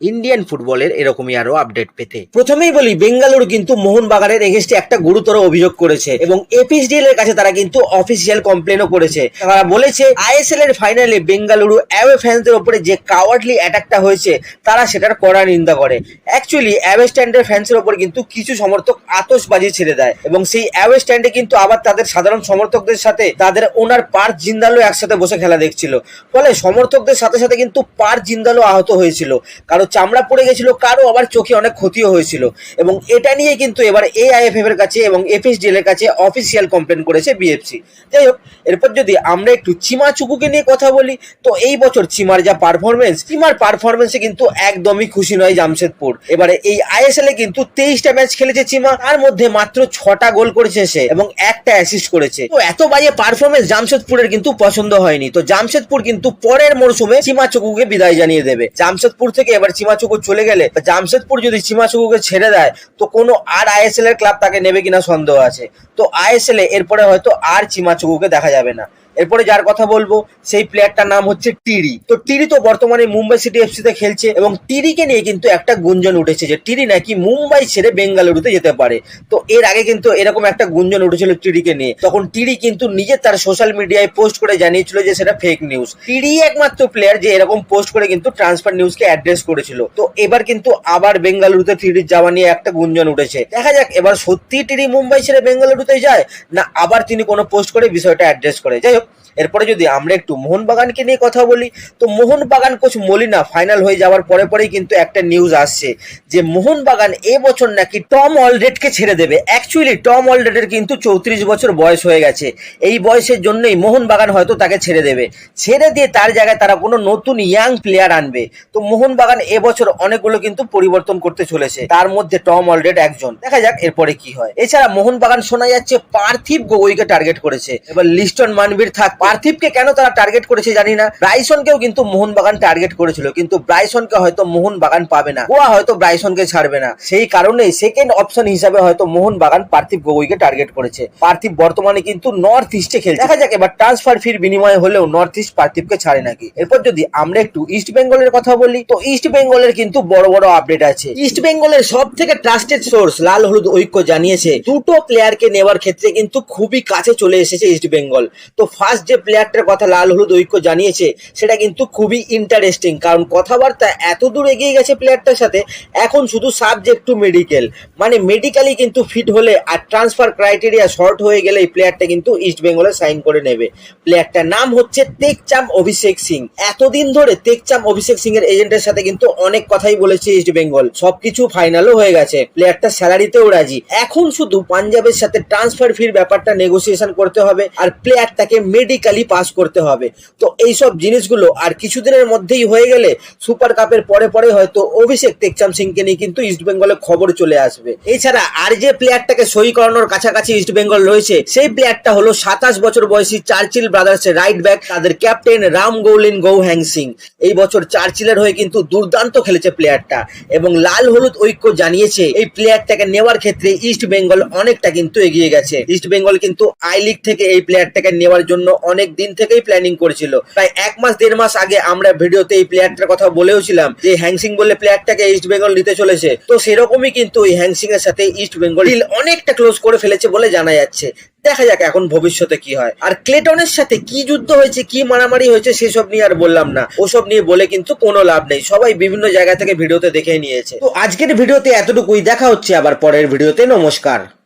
Indian ফুটবলের এরকমই আরও আপডেট পেতে। প্রথমেই বলি, বেঙ্গালুরু কিন্তু মোহনবাগানের এগেনস্টে একটা গুরুতর অভিযোগ করেছে এবং এপিএসডিএল এর কাছে তারা কিন্তু অফিসিয়াল কমপ্লেনও করেছে। তারা বলেছে আইএসএল এর ফাইনালে বেঙ্গালুরু অ্যাওয়ে ফ্যান্সদের উপরে যে কাওয়ার্ডলি অ্যাটাকটা হয়েছে, তারা সেটার কড়া নিন্দা করে। অ্যাকচুয়ালি অ্যাওয়ে স্ট্যান্ডের ফ্যান্সের ওপর কিন্তু কিছু সমর্থক আতশবাজি ছেড়ে দেয় এবং সেই অ্যাওয়ে স্ট্যান্ডে কিন্তু আবার তাদের সাধারণ সমর্থকদের সাথে তাদের ওনার পার্থ জিন্দালো একসাথে বসে খেলা দেখছিল। ফলে সমর্থকদের সাথে সাথে কিন্তু পার্থ জিন্দালো আহত হয়েছিল। কারও চামড়া পড়ে গেছিল কারও আবার চোখে অনেক ক্ষতিও হয়েছিল। এবং এটা নিয়ে কিন্তু এবার এআইএফএফ এর কাছে এবং এফএসডিএল এর কাছে অফিসিয়াল কমপ্লেন করেছে বিএফসি যাই হোক, এরপর যদি আমরা একটু চিমা চুকুকে নিয়ে কথা বলি, তো এই বছর চিমার যা পারফরমেন্স চিমার পারফরমেন্সে কিন্তু একদমই খুশি নয় জামশেদপুর। এবারে এই আইএসএল এ কিন্তু তেইশটা ম্যাচ খেলেছে চিমা, তার মধ্যে মাত্র ছটা গোল করেছে সে এবং একটা অ্যাসিস্ট করেছে। তো এত বাজে পারফরমেন্স জামশেদপুরের কিন্তু পছন্দ হয়নি। তো জামশেদপুর কিন্তু পরের মরশুমে চিমা চুকুকে বিদায় জানিয়ে দেবে। জামশেদপুর থেকে এবার চিমা চুকু চলে গেলে জামশেদপুর যদি চিমাচুকুকে ছেড়ে দেয়, তো কোনো আর আইএসএল এর ক্লাব তাকে নেবে কিনা সন্দেহ আছে। তো আইএসএল এরপরে হয়তো আর চিমাচুকুকে দেখা যাবে না। এরপরে যার কথা বলব, সেই প্লেয়ারটার নাম হচ্ছে টিরি। তো টিরি তো বর্তমানে মুম্বাই সিটি এফসি তে খেলছে এবং টিরিকে নিয়ে কিন্তু একটা গুঞ্জন উঠেছে যে টিরি নাকি মুম্বাই ছেড়ে বেঙ্গালুরুতে যেতে পারে। তো এর আগে কিন্তু এরকম একটা গুঞ্জন উঠেছিল টিরিকে নিয়ে। তখন টিরি কিন্তু নিজে তার সোশ্যাল মিডিয়ায় পোস্ট করে জানিয়েছিল যে সেটা ফেক নিউজ টিরি একমাত্র প্লেয়ার যে এরকম পোস্ট করে কিন্তু ট্রান্সফার নিউজকে অ্যাড্রেস করেছিল। তো এবার কিন্তু আবার বেঙ্গালুরুতে টিরির যাওয়া নিয়ে একটা গুঞ্জন উঠেছে। দেখা যাক, এবার সত্যি টিরি মুম্বাই ছেড়ে বেঙ্গালুরুতে যায়, না আবার তিনি কোনো পোস্ট করে বিষয়টা অ্যাড্রেস করে? যাই Yep. এরপরে যদি আমরা একটু মোহনবাগানকে নিয়ে কথা বলি, তো মোহনবাগান কোচ মলিনা ফাইনাল হয়ে যাওয়ার পরে পরেই কিন্তু একটা নিউজ আসছে যে মোহনবাগান এবছর নাকি টম অলরেডকে ছেড়ে দেবে। অ্যাকচুয়ালি টম অলরেডের কিন্তু চৌত্রিশ বছর বয়স হয়ে গেছে। এই বয়সের জন্যই মোহনবাগান হয়তো তাকে ছেড়ে দেবে। ছেড়ে দিয়ে তার জায়গায় তারা কোনো নতুন ইয়াং প্লেয়ার আনবে। তো মোহনবাগান এবছর অনেকগুলো কিন্তু পরিবর্তন করতে চলেছে। তার মধ্যে টম অলরেড একজন। দেখা যাক এরপরে কি হয়। এছাড়া মোহনবাগান শোনা যাচ্ছে পার্থিব গগৈকে টার্গেট করেছে। এবার লিস্টন মানবীর থাক পার্থিবকে কেন তারা টার্গেট করেছে জানি না। ব্রাইসনকেও কিন্তু মোহনবাগান টার্গেট করেছিল, কিন্তু ব্রাইসনকে হয়তো মোহনবাগান পাবে না। গোয়া হয়তো ব্রাইসনকে ছাড়বে না। সেই কারণে সেকেন্ড অপশন হিসাবে হয়তো মোহনবাগান পার্থিব গগৈকে টার্গেট করেছে। পার্থিব বর্তমানে কিন্তু নর্থ ইস্টে খেলছে। দেখা যাক এবার ট্রান্সফার ফির বিনিময়ে হলেও নর্থ ইস্ট পার্থিবকে ছাড়ে নাকি। এরপর যদি আমরা একটু ইস্ট বেঙ্গলের কথা বলি, তো ইস্ট বেঙ্গলের কিন্তু বড় বড় আপডেট আছে। ইস্ট বেঙ্গলের সব থেকে ট্রাস্টেড সোর্স লাল হলুদ ঐক্য জানিয়েছে, দুটো প্লেয়ারকে নেওয়ার ক্ষেত্রে কিন্তু খুবই কাছে চলে এসেছে ইস্ট বেঙ্গল তো ফার্স্ট যে প্লেয়ারটার কথা লাল হলুদ ঐক্য জানিয়েছে, সেটা কিন্তু খুবই ইন্টারেস্টিং কারণ কথাবার্তা এত দূর এগিয়ে গেছে প্লেয়ারটার সাথে, এখন শুধু সাবজেক্ট টু মেডিকেল মানে মেডিকেলি কিন্তু ফিট হলে আর ট্রান্সফার ক্রাইটেরিয়া শর্ট হয়ে গেলে এই প্লেয়ারটা কিন্তু ইস্ট বেঙ্গলে সাইন করে নেবে। প্লেয়ারটার নাম হচ্ছে তেকচাম অভিষেক সিং এতদিন ধরে তেকচাম অভিষেক সিং এর এজেন্টের সাথে কিন্তু অনেক কথাই বলেছে ইস্ট বেঙ্গল সবকিছু ফাইনালও হয়ে গেছে। প্লেয়ারটা স্যালারিতেও রাজি। এখন শুধু পাঞ্জাবের সাথে ট্রান্সফার ফির ব্যাপারটা নেগোসিয়েশন করতে হবে। আর প্লেয়ারটাকে মেডিকেলি পাস করতে হবে। তো এইসব জিনিসগুলো আর কিছুদিনের মধ্যেই হয়ে গেলে সুপার কাপের পরে পরে হয়তো অভিষেক টেকচাম সিংকে নিয়ে কিন্তু ইস্ট বেঙ্গলে খবর চলে আসবে। এছাড়া আর যে প্লেয়ারটাকে সই করানোর কাছাকাছি ইস্ট বেঙ্গল রয়েছে, সেই প্লেয়ারটা হলো সাতাশ বছর বয়সী চার্চিল ব্রাদার্স এর রাইট ব্যাক তাদের ক্যাপ্টেন রাম গৌলিন গৌ হ্যাং সিং। এই বছর চার্চিলের হয়ে কিন্তু দুর্দান্ত খেলেছে প্লেয়ারটা এবং লাল হলুদ ঐক্য জানিয়েছে, এই প্লেয়ারটাকে নেওয়ার ক্ষেত্রে ইস্ট বেঙ্গল অনেকটা কিন্তু এগিয়ে গেছে। ইস্ট বেঙ্গল কিন্তু আই লিগ থেকে এই প্লেয়ারটাকে নেওয়ার জন্য অনেক দিন থেকেই প্ল্যানিং করেছিল। প্রায় এক মাস, দেড় মাস আগে আমরা ভিডিওতে এই প্লেয়ারটার কথা বলেওছিলাম যে হ্যাংসিং বলে প্লেয়ারটাকে ইস্ট বেঙ্গল নিতে চলেছে। তো সেরকমই কিন্তু এই হ্যাংসিং এর সাথে ইস্ট বেঙ্গল ডিল অনেকটা ক্লোজ করে ফেলেছে বলে জানা যাচ্ছে। দেখা যাক এখন ভবিষ্যতে কি হয়। আর ক্লেটনের সাথে কি যুদ্ধ হয়েছে, কি মারামারি হয়েছে, সেসব নিয়ে আর বললাম না। ওসব নিয়ে বলে কিন্তু কোনো লাভ নেই। সবাই বিভিন্ন জায়গা থেকে ভিডিওতে দেখে নিয়েছে। তো আজকের ভিডিওতে এতটুকুই। দেখা হচ্ছে আবার পরের ভিডিওতে। নমস্কার।